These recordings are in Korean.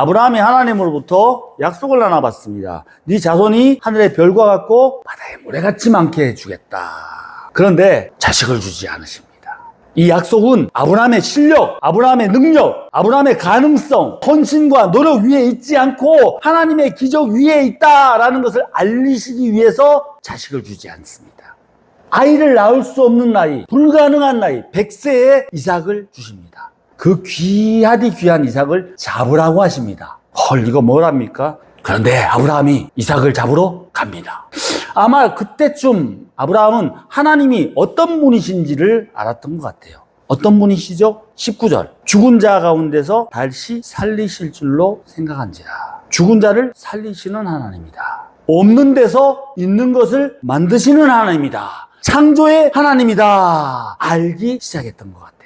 아브라함이 하나님으로부터 약속을 하나 받습니다. 네 자손이 하늘의 별과 같고 바다의 모래같이 많게 해주겠다. 그런데 자식을 주지 않으십니다. 이 약속은 아브라함의 실력, 아브라함의 능력, 아브라함의 가능성, 헌신과 노력 위에 있지 않고 하나님의 기적 위에 있다라는 것을 알리시기 위해서 자식을 주지 않습니다. 아이를 낳을 수 없는 나이, 불가능한 나이, 100세에 이삭을 주십니다. 그 귀하디 귀한 이삭을 잡으라고 하십니다. 헐, 이거 뭐랍니까? 그런데 아브라함이 이삭을 잡으러 갑니다. 아마 그때쯤 아브라함은 하나님이 어떤 분이신지를 알았던 것 같아요. 어떤 분이시죠? 19절. 죽은 자 가운데서 다시 살리실 줄로 생각한지라. 죽은 자를 살리시는 하나님이다. 없는 데서 있는 것을 만드시는 하나님이다. 창조의 하나님이다. 알기 시작했던 것 같아요.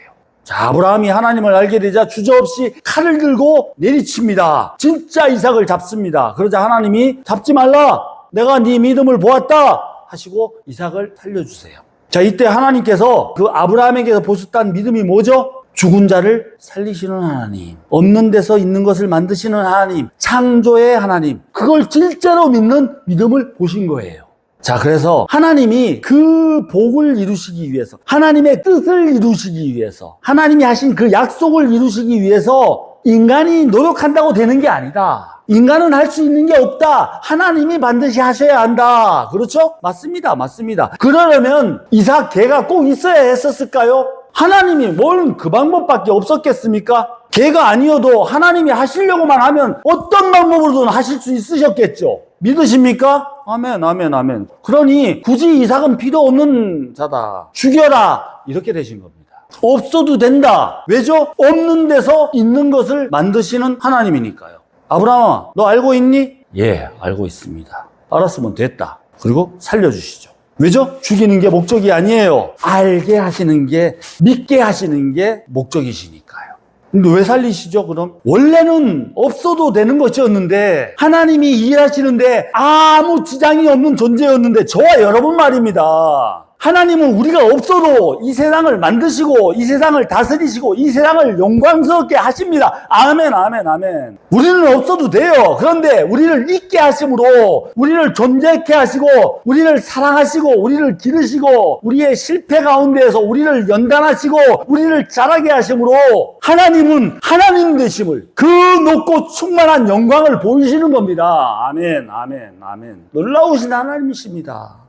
자, 아브라함이 하나님을 알게 되자 주저없이 칼을 들고 내리칩니다. 진짜 이삭을 잡습니다. 그러자 하나님이 잡지 말라. 내가 네 믿음을 보았다. 하시고 이삭을 살려주세요. 자, 이때 하나님께서 그 아브라함에게서 보셨다는 믿음이 뭐죠? 죽은 자를 살리시는 하나님, 없는 데서 있는 것을 만드시는 하나님, 창조의 하나님, 그걸 실제로 믿는 믿음을 보신 거예요. 자, 그래서 하나님이 그 복을 이루시기 위해서, 하나님의 뜻을 이루시기 위해서, 하나님이 하신 그 약속을 이루시기 위해서 인간이 노력한다고 되는 게 아니다. 인간은 할 수 있는 게 없다. 하나님이 반드시 하셔야 한다. 그렇죠? 맞습니다. 맞습니다. 그러려면 이삭 개가 꼭 있어야 했었을까요? 하나님이 뭘 그 방법밖에 없었겠습니까? 개가 아니어도 하나님이 하시려고만 하면 어떤 방법으로든 하실 수 있으셨겠죠. 믿으십니까? 아멘, 아멘, 아멘. 그러니 굳이 이삭은 필요 없는 자다. 죽여라. 이렇게 되신 겁니다. 없어도 된다. 왜죠? 없는 데서 있는 것을 만드시는 하나님이니까요. 아브라함아, 너 알고 있니? 예, 알고 있습니다. 알았으면 됐다. 그리고 살려주시죠. 왜죠? 죽이는 게 목적이 아니에요. 알게 하시는 게, 믿게 하시는 게 목적이시니까요. 근데 왜 살리시죠, 그럼? 원래는 없어도 되는 것이었는데, 하나님이 일하시는데 아무 지장이 없는 존재였는데, 저와 여러분 말입니다. 하나님은 우리가 없어도 이 세상을 만드시고 이 세상을 다스리시고 이 세상을 영광스럽게 하십니다. 아멘, 아멘, 아멘. 우리는 없어도 돼요. 그런데 우리를 있게 하심으로 우리를 존재케 하시고 우리를 사랑하시고 우리를 기르시고 우리의 실패 가운데에서 우리를 연단하시고 우리를 자라게 하심으로 하나님은 하나님 되심을 그 높고 충만한 영광을 보이시는 겁니다. 아멘, 아멘, 아멘. 놀라우신 하나님이십니다.